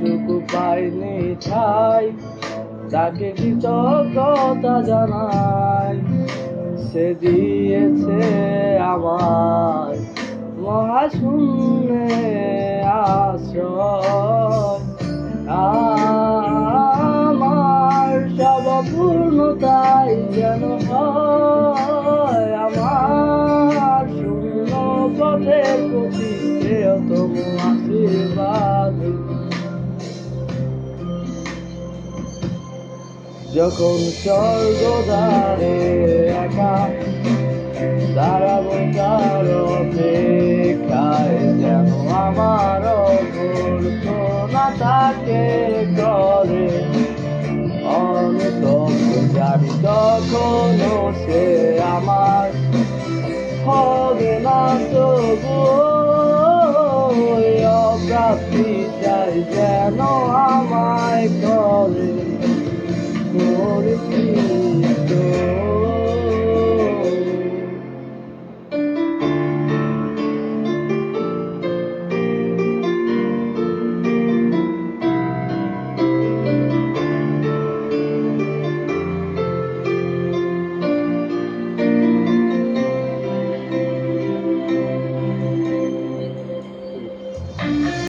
একটুকু পাইনি ঠাই তাকে কৃতজ্ঞতা জানাই। সে দিয়েছে আমার মহাশূন্যে আশ্রয়। আমার সব পূর্ণতাই যেন হয়, আমার শূন্য পথের প্রতি যখন স্বর্গদ্বারে একা দাঁড়াবো তার অপেক্ষায় যেন আমার না তাকে করে। অনতব্য জানি সে আমার হবে না তবু অপ্রাপ্তি চাই যেন আমায় করে।